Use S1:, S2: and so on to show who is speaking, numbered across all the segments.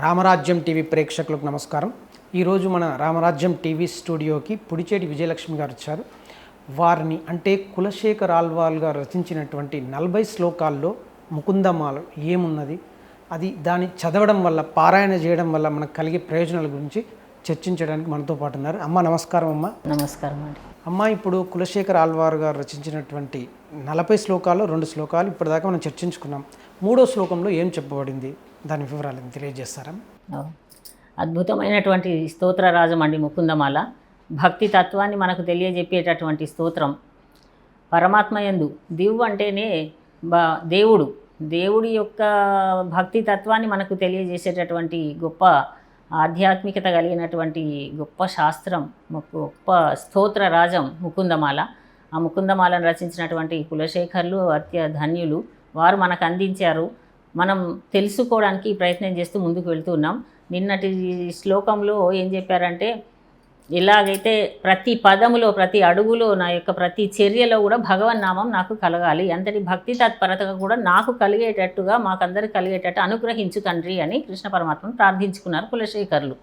S1: రామరాజ్యం TV ప్రేక్షకులకు నమస్కారం. ఈరోజు మన రామరాజ్యం టీవీ స్టూడియోకి పుడిచేటి విజయలక్ష్మి గారు వచ్చారు. వారిని అంటే కులశేఖర్ ఆల్వాల్ గారు రచించినటువంటి నలభై శ్లోకాల్లో ముకుందమాల ఏమున్నది? అది దాన్ని చదవడం వల్ల పారాయణ చేయడం వల్ల మనకు కలిగే ప్రయోజనాల గురించి చర్చించడానికి మనతో పాటు ఉన్నారు. అమ్మ నమస్కారం అమ్మ.
S2: నమస్కారం అండి.
S1: అమ్మ ఇప్పుడు కులశేఖర్ ఆల్వార్ గారు రచించినటువంటి నలభై శ్లోకాల్లో రెండు శ్లోకాలు ఇప్పటిదాకా మనం చర్చించుకున్నాం. మూడో శ్లోకంలో ఏం చెప్పబడింది? దాని వివరాలు తెలియజేస్తారా
S2: అవును. అద్భుతమైనటువంటి స్తోత్రరాజం అండి ముకుందమాల. భక్తి తత్వాన్ని మనకు తెలియజెప్పేటటువంటి స్తోత్రం. పరమాత్మ ఎందు దివ్ అంటేనే బ దేవుడు. దేవుడి యొక్క భక్తి తత్వాన్ని మనకు తెలియజేసేటటువంటి గొప్ప ఆధ్యాత్మికత కలిగినటువంటి గొప్ప శాస్త్రం గొప్ప స్తోత్ర రాజం ముకుందమాల. ఆ ముకుందమాలను రచించినటువంటి కులశేఖర్లు అత్య ధన్యులు. వారు మనకు అందించారు. మనం తెలుసుకోవడానికి ప్రయత్నం చేస్తూ ముందుకు వెళ్తున్నాం నిన్నటి శ్లోకంలో ఏం చెప్పారంటే ఎలాగైతే ప్రతి పదములో ప్రతి అడుగులో నా యొక్క ప్రతి చర్యలో కూడా భగవన్ నామం నాకు కలగాలి. అంతటి భక్తి తత్పరతగా కూడా నాకు కలిగేటట్టుగా మాకందరికి కలిగేటట్టు అనుగ్రహించు తండ్రి అని కృష్ణ పరమాత్మను ప్రార్థించుకున్నారు కులశేఖరులు.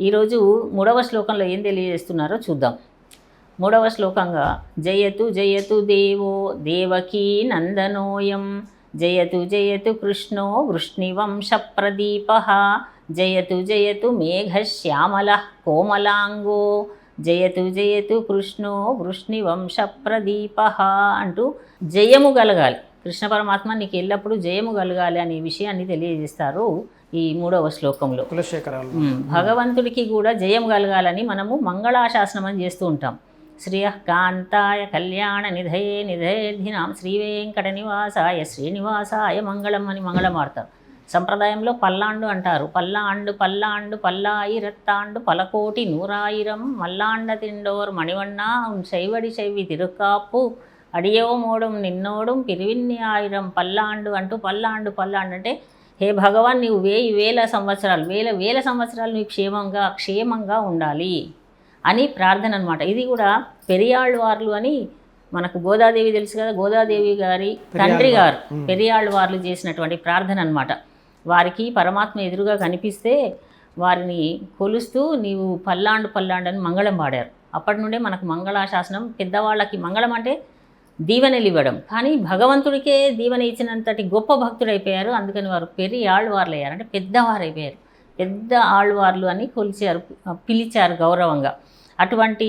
S2: ఈరోజు మూడవ శ్లోకంలో ఏం తెలియజేస్తున్నారో చూద్దాం. మూడవ శ్లోకంగా జయతు జయతు దేవో దేవకీ నందనోయం. జయతు జయతు కృష్ణో వృష్ణివంశ ప్రదీప. జయతు జయతు మేఘశ్యామల కోమలాంగో. జయతు జయతు కృష్ణో వృష్ణివంశ ప్రదీప అంటూ జయము కలగాలి. కృష్ణ పరమాత్మ నీకు ఎల్లప్పుడూ జయము కలగాలి అనే విషయాన్ని తెలియజేస్తారు ఈ మూడవ శ్లోకంలో. భగవంతుడికి కూడా జయం కలగాలని మనము మంగళాశాసనం చేస్తూ ఉంటాం. శ్రియకాంతాయ కళ్యాణ నిధయే నిధయేధినాం శ్రీ నివాసాయ శ్రీనివాసాయ మంగళం అని మంగళమార్తం సంప్రదాయంలో పల్లాండు అంటారు. పల్లాండు పల్లాండు పల్లాయి రత్తాండు పలకోటి నూరాయిరం మల్లాండ తిండోర్ మణివన్నా శైవడి శైవి తిరుకాపు అడియోమోడం నిన్నోడం పిరివిన్ని ఆయిరం పల్లాండు అంటూ పల్లాండు పల్లాండు అంటే హే భగవాన్ నీవు వేయి వేల సంవత్సరాలు వేల వేల సంవత్సరాలు నీవు క్షేమంగా క్షేమంగా ఉండాలి. అని ప్రార్థన అనమాట ఇది కూడా పెరియాళ్ళవార్లు అని మనకు గోదాదేవి తెలుసు కదా గోదాదేవి గారి తండ్రి గారు పెరియాళ్ళవార్లు చేసినటువంటి ప్రార్థన అనమాట వారికి పరమాత్మ ఎదురుగా కనిపిస్తే వారిని కొలుస్తూ నీవు పల్లాండు పల్లాండు అని మంగళం పాడారు. అప్పటి నుండే మనకు మంగళాశాసనం పెద్దవాళ్ళకి మంగళం అంటే దీవెనలు ఇవ్వడం. కానీ భగవంతుడికే దీవెన ఇచ్చినంతటి గొప్ప భక్తుడైపోయారు అందుకని వారు పెరి ఆళ్వార్లు అయ్యారు. అంటే పెద్దవారు అయిపోయారు. పెద్ద ఆళ్వార్లు అని కొలిచారు పిలిచారు గౌరవంగా. అటువంటి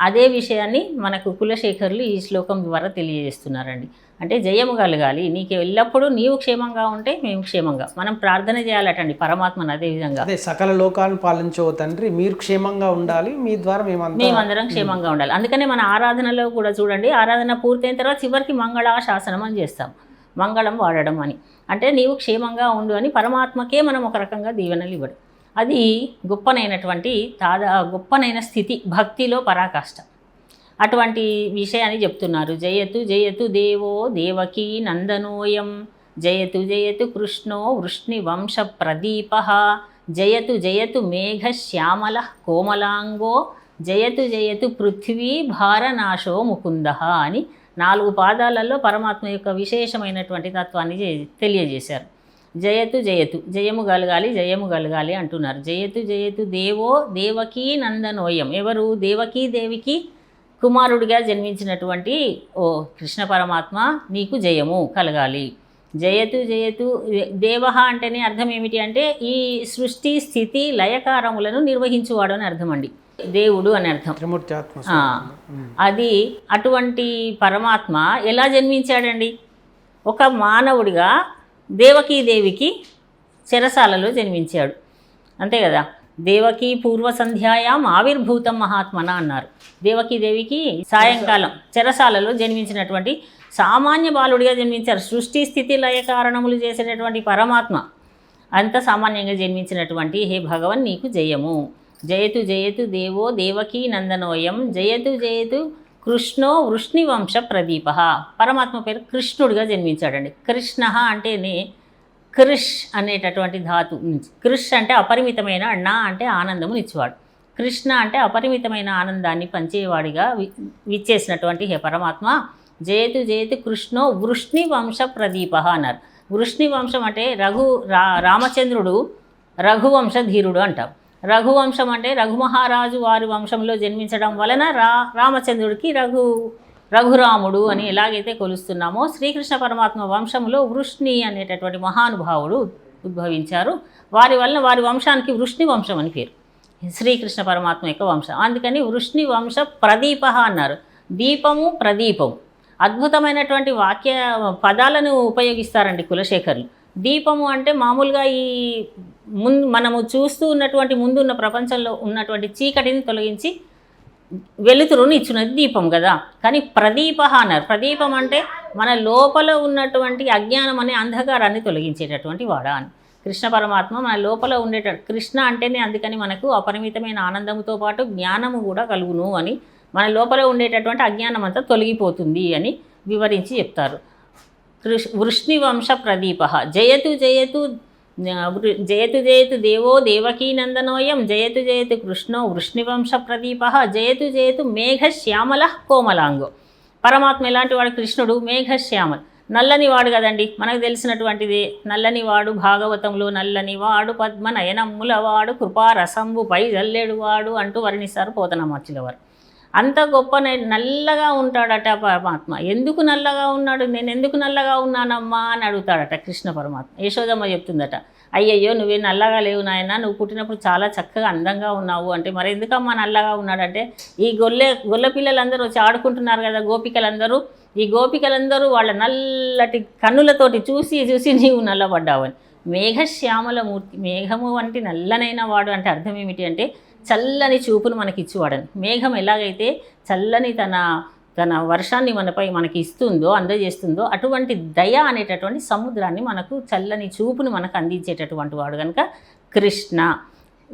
S2: అదే విషయాన్ని మనకు కులశేఖరులు ఈ శ్లోకం ద్వారా తెలియజేస్తున్నారండి. అంటే జయము కలగాలి. నీకు ఎల్లప్పుడూ నీవు క్షేమంగా ఉంటే మేము క్షేమంగా. మనం ప్రార్థన చేయాలటండి పరమాత్మను అదే విధంగా.
S1: అదే సకల లోకాలను పాలించో తండ్రి మీరు క్షేమంగా ఉండాలి. మీ ద్వారా మేమంతా
S2: మేమందరం క్షేమంగా ఉండాలి. అందుకనే మన ఆరాధనలో కూడా చూడండి ఆరాధన పూర్తయిన తర్వాత చివరికి మంగళాశాసనం అని చేస్తాం. మంగళం వాడడం అని. అంటే నీవు క్షేమంగా ఉండు అని పరమాత్మకే మనం ఒక రకంగా దీవెనలు ఇవ్వడం. అది గొప్పనైనటువంటి తాదా గొప్పనైన స్థితి భక్తిలో పరాకాష్ట. అటువంటి విషయాన్ని చెప్తున్నారు. జయతు జయతు దేవో దేవకీ నందనోయం. జయతు జయతు కృష్ణో వృష్ణి వంశ ప్రదీప. జయతు జయతు మేఘ శ్యామల కోమలాంగో. జయతు జయతు పృథ్వీ భారనాశో ముకుంద అని నాలుగు పాదాలలో పరమాత్మ యొక్క విశేషమైనటువంటి తత్వాన్ని తెలియజేశారు. జయతు జయతు జయము కలగాలి జయము కలగాలి అంటున్నారు. జయతు జయతు దేవో దేవకీ నందనోయం. ఎవరు? దేవకీ దేవికి కుమారుడిగా జన్మించినటువంటి ఓ కృష్ణ పరమాత్మ నీకు జయము కలగాలి. జయతు జయతు దేవ అంటేనే అర్థం ఏమిటి అంటే ఈ సృష్టి స్థితి లయకారములను నిర్వహించువాడు అని అర్థం అండి దేవుడు అని అర్థం. అది అటువంటి పరమాత్మ ఎలా జన్మించాడండి? ఒక మానవుడిగా దేవకీదేవికి చెరసాలలో జన్మించాడు. అంతే కదా? దేవకి పూర్వ సంధ్యాయాం ఆవిర్భూతం మహాత్మన అన్నారు. దేవకీదేవికి సాయంకాలం చెరసాలలో జన్మించినటువంటి సామాన్య బాలుడిగా జన్మించారు. సృష్టి స్థితి లయ కారణములు చేసేటటువంటి పరమాత్మ. అంత సామాన్యంగా జన్మించినటువంటి హే భగవన్ నీకు జయము. జయతు జయతు దేవో దేవకీ నందనోయం. జయతు జయతు కృష్ణో వృష్ణివంశ ప్రదీప. పరమాత్మ పేరు కృష్ణుడిగా జన్మించాడండి. కృష్ణ అంటేనే కృష్ అనేటటువంటి ధాతు నుంచి. కృష్ అంటే అపరిమితమైన నా అంటే ఆనందమునిచ్చేవాడు కృష్ణ అంటే అపరిమితమైన ఆనందాన్ని పంచేవాడిగా వి విచ్చేసినటువంటి హే పరమాత్మ. జయతు జయతు కృష్ణో వృష్ణి వంశ ప్రదీప అన్నారు. వృష్ణి వంశం అంటే రఘు రా రామచంద్రుడు రఘువంశ ధీరుడు అంటాం. రఘువంశం అంటే రఘుమహారాజు వారి వంశంలో జన్మించడం వలన రా రామచంద్రుడికి రఘు రఘురాముడు అని ఎలాగైతే కొలుస్తున్నామో శ్రీకృష్ణ పరమాత్మ వంశంలో వృష్ణి అనేటటువంటి మహానుభావుడు ఉద్భవించారు. వారి వలన వారి వంశానికి వృష్ణి వంశం అని పేరు. శ్రీకృష్ణ పరమాత్మ యొక్క వంశం. అందుకని వృష్ణి వంశ ప్రదీప అన్నారు. దీపము ప్రదీపము అద్భుతమైనటువంటి వాక్య పదాలను ఉపయోగిస్తారండి కులశేఖర్లు. దీపము అంటే మామూలుగా ఈ ముందు మనము చూస్తూ ఉన్నటువంటి ముందున్న ప్రపంచంలో ఉన్నటువంటి చీకటిని తొలగించి వెలుతురుని ఇచ్చినది దీపం కదా. కానీ ప్రదీప అన్నారు. ప్రదీపం అంటే మన లోపల ఉన్నటువంటి అజ్ఞానం అనే అంధకారాన్ని తొలగించేటటువంటి వాడా అని. కృష్ణ పరమాత్మ మన లోపల ఉండేట కృష్ణ అంటేనే అందుకని మనకు అపరిమితమైన ఆనందముతో పాటు జ్ఞానము కూడా కలుగును అని మన లోపల ఉండేటటువంటి అజ్ఞానం అంతా తొలగిపోతుంది అని వివరించి చెప్తారు. వృష్ణివంశ ప్రదీప. జయతు జయతు జయతు జయతు దేవో దేవకీనందనోయం జయతు జయతు కృష్ణో వృష్ణివంశ ప్రదీప జయతు జయతు మేఘశ్యామల కోమలాంగో. పరమాత్మ ఎలాంటి వాడు? కృష్ణుడు మేఘశ్యామల్. నల్లని వాడు కదండి. మనకు తెలిసినటువంటిది నల్లని వాడు భాగవతంలో నల్లని వాడు పద్మ నయనమ్ముల వాడు కృపారసంబుపై జల్లెడు వాడు అంటూ వర్ణిస్తారు పోతనమర్చుల వారు అంత గొప్ప నల్లగా ఉంటాడట పరమాత్మ. ఎందుకు నల్లగా ఉన్నాడు? నేను ఎందుకు నల్లగా ఉన్నానమ్మా అని అడుగుతాడట కృష్ణ పరమాత్మ. యశోదమ్మ చెప్తుందట అయ్యయ్యో నువ్వే నల్లగా లేవు నాయన నువ్వు పుట్టినప్పుడు చాలా చక్కగా అందంగా ఉన్నావు. అంటే మరి ఎందుకమ్మా నల్లగా ఉన్నాడంటే ఈ గొల్లె గొల్ల పిల్లలందరూ వచ్చి ఆడుకుంటున్నారు కదా గోపికలందరూ. ఈ గోపికలందరూ వాళ్ళ నల్లటి కన్నులతోటి చూసి చూసి నీవు నల్లబడ్డావని మేఘశ్యామల మూర్తి మేఘము వంటి నల్లనైన వాడు అంటే అర్థం ఏమిటి అంటే చల్లని చూపును మనకిచ్చేవాడని మేఘం ఎలాగైతే చల్లని తన తన వర్షాన్ని మనపై మనకి ఇస్తుందో అందజేస్తుందో అటువంటి దయ అనేటటువంటి సముద్రాన్ని మనకు చల్లని చూపును మనకు అందించేటటువంటి వాడు కనుక కృష్ణ.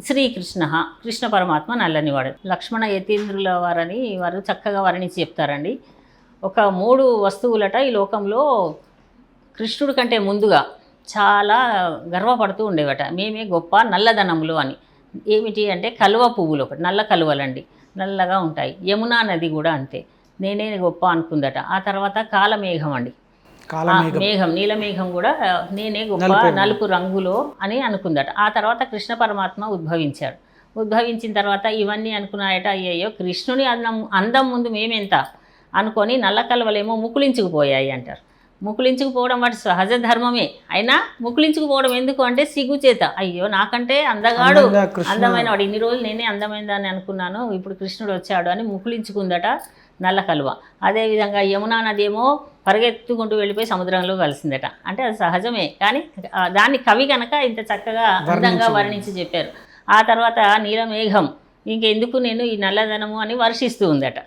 S2: శ్రీకృష్ణ కృష్ణ పరమాత్మ నల్లనివాడు లక్ష్మణ యతీంద్రుల వారని వారు చక్కగా వర్ణించి చెప్తారండి. ఒక మూడు వస్తువులట ఈ లోకంలో కృష్ణుడి కంటే ముందుగా చాలా గర్వపడుతూ ఉండేవట. మేమే గొప్ప నల్లధనములు అని. ఏమిటి అంటే కలువ పువ్వులు ఒకటి నల్ల కలువలండి. నల్లగా ఉంటాయి. యమునా నది కూడా అంతే. నేనే గొప్ప అనుకుందట. ఆ తర్వాత కాలమేఘం అండి. మేఘం నీలమేఘం కూడా నేనే గొప్ప
S1: నలుపు.
S2: నలుపు రంగులో అని అనుకుందట. ఆ తర్వాత కృష్ణ పరమాత్మ ఉద్భవించాడు. ఉద్భవించిన తర్వాత ఇవన్నీ అనుకున్నాయట అయ్యయ్యో కృష్ణుని అందం అందం ముందు మేమెంత? అనుకొని నల్ల కలవలేమో ముకులించుకుపోయాయి అంటారు. ముకులించుకుపోవడం వాటి సహజ ధర్మమే. అయినా ముకులించుకుపోవడం ఎందుకు అంటే సిగ్గు చేత. అయ్యో నాకంటే అందగాడు అందమైన వాడు ఇన్ని రోజులు నేనే అందమైనదని అనుకున్నాను. ఇప్పుడు కృష్ణుడు వచ్చాడు అని ముకులించుకుందట నల్ల కలువ. అదేవిధంగా యమునా నది ఏమో పరిగెత్తుకుంటూ వెళ్ళిపోయి సముద్రంలో కలిసిందట. అంటే అది సహజమే. కానీ దాన్ని కవి కనుక ఇంత చక్కగా అందంగా వర్ణించి చెప్పారు. ఆ తర్వాత నీలమేఘం. ఇంకెందుకు నేను ఈ నల్లదనము అని వర్షిస్తూ ఉందట.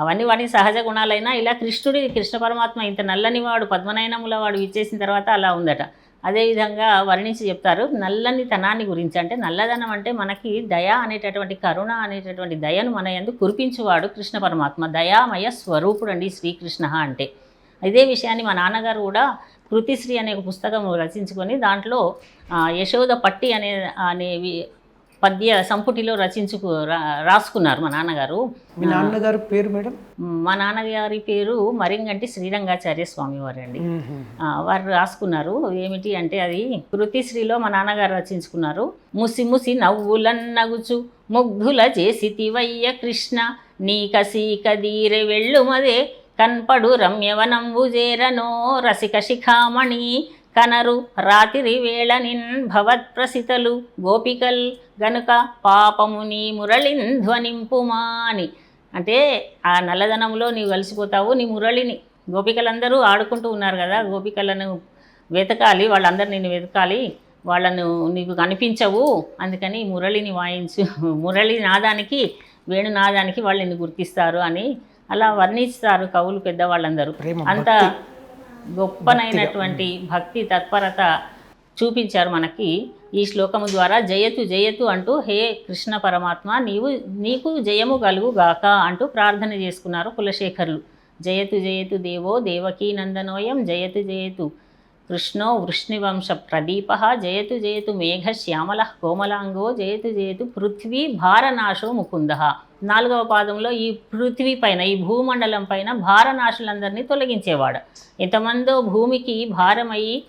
S2: అవన్నీ వాటి సహజ గుణాలైనా ఇలా కృష్ణుడి కృష్ణ పరమాత్మ ఇంత నల్లని వాడు పద్మనయనముల వాడు ఇచ్చేసిన తర్వాత అలా ఉందట. అదేవిధంగా వర్ణించి చెప్తారు నల్లని తనాన్ని గురించి. అంటే నల్లదనం అంటే మనకి దయ అనేటటువంటి కరుణ అనేటటువంటి దయను మన ఎందు కురిపించువాడు కృష్ణ పరమాత్మ. దయామయ స్వరూపుడు అండి శ్రీకృష్ణ అంటే. ఇదే విషయాన్ని మా నాన్నగారు కూడా కృతిశ్రీ అనే ఒక పుస్తకం రచించుకొని దాంట్లో యశోద పట్టి అనే అనేవి పద్య సంపుటిలో రచించుకు రా- రాసుకున్నారు మా నాన్నగారు.
S1: మీ నాన్నగారు పేరు మేడం?
S2: మా నాన్నగారి పేరు మరింగంటి శ్రీరంగాచార్య స్వామి
S1: మ్మ్.
S2: ఆ, వారు రాసుకున్నారు. ఏమిటి అంటే అది కృతిశ్రీలో మా నాన్నగారు రచించుకున్నారు. ముసి ముసి నవ్వులన్నగుచు ముగ్ధుల చేసితివయ్య కృష్ణ నీక సీక దీరె వెళ్ళుమదే కన్పడు రమ్యవనంబు చేరనో రసిక శిఖామణి కనరు రాతిరి వేళ నిన్ భవత్ప్రసితలు గోపికల్ గనుక పాపముని మురళిన్ ధ్వనింపుమా అని అంటే ఆ నల్లదనంలో నీవు కలిసిపోతావు నీ మురళిని. గోపికలందరూ ఆడుకుంటూ ఉన్నారు కదా గోపికలను వెతకాలి వాళ్ళందరూ నిన్ను వెతకాలి వాళ్ళను నీకు కనిపించవు అందుకని మురళిని వాయించు మురళి నాదానికి వేణునాదానికి వాళ్ళు నిన్ను గుర్తిస్తారు అని అలా వర్ణిస్తారు కవులు పెద్దవాళ్ళందరూ. అంత గొప్పనైనటువంటి భక్తి తత్పరత చూపించారు మనకి ఈ శ్లోకము ద్వారా. జయతు జయతు అంటూ హే కృష్ణ పరమాత్మ నీవు నీకు జయము కలుగు గాక అంటూ ప్రార్థన చేసుకున్నారు కులశేఖరులు. జయతు జయతు దేవో దేవకీ నందనోయం జయతు జయతు కృష్ణో వృష్ణివంశ ప్రదీప జయతు జయతు మేఘ శ్యామల కోమలాంగో జయతు జయతు పృథ్వీ భారనాశో ముకుంద. నాలుగవ పాదంలో ఈ పృథ్వీ పైన ఈ భూమండలం పైన భారనాశులందరినీ తొలగించేవాడు. ఎంతమందో భూమికి భారమయ్యి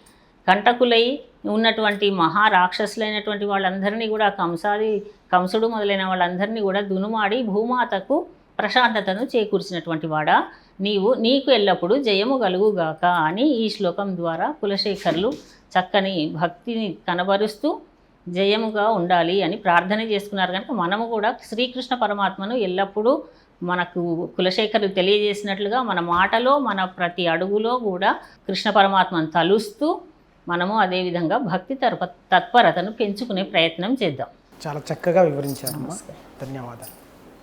S2: కంటకులై ఉన్నటువంటి మహా రాక్షసులైనటువంటి వాళ్ళందరినీ కూడా కంసాది కంసుడు మొదలైన వాళ్ళందరినీ కూడా దునుమాడి భూమాతకు ప్రశాంతతను చేకూర్చినటువంటి వాడా. నీవు నీకు ఎల్లప్పుడూ జయము కలుగుగాక అని ఈ శ్లోకం ద్వారా కులశేఖరులు చక్కని భక్తిని కనబరుస్తూ జయముగా ఉండాలి అని ప్రార్థన చేసుకున్నారు కనుక మనము కూడా శ్రీకృష్ణ పరమాత్మను ఎల్లప్పుడూ మనకు కులశేఖరు తెలియజేసినట్లుగా మన మాటలో మన ప్రతి అడుగులో కూడా కృష్ణ పరమాత్మను తలుస్తూ మనము అదేవిధంగా భక్తి తర్ప తత్పరతను పెంచుకునే ప్రయత్నం చేద్దాం.
S1: చాలా చక్కగా వివరించారు ధన్యవాదాలు.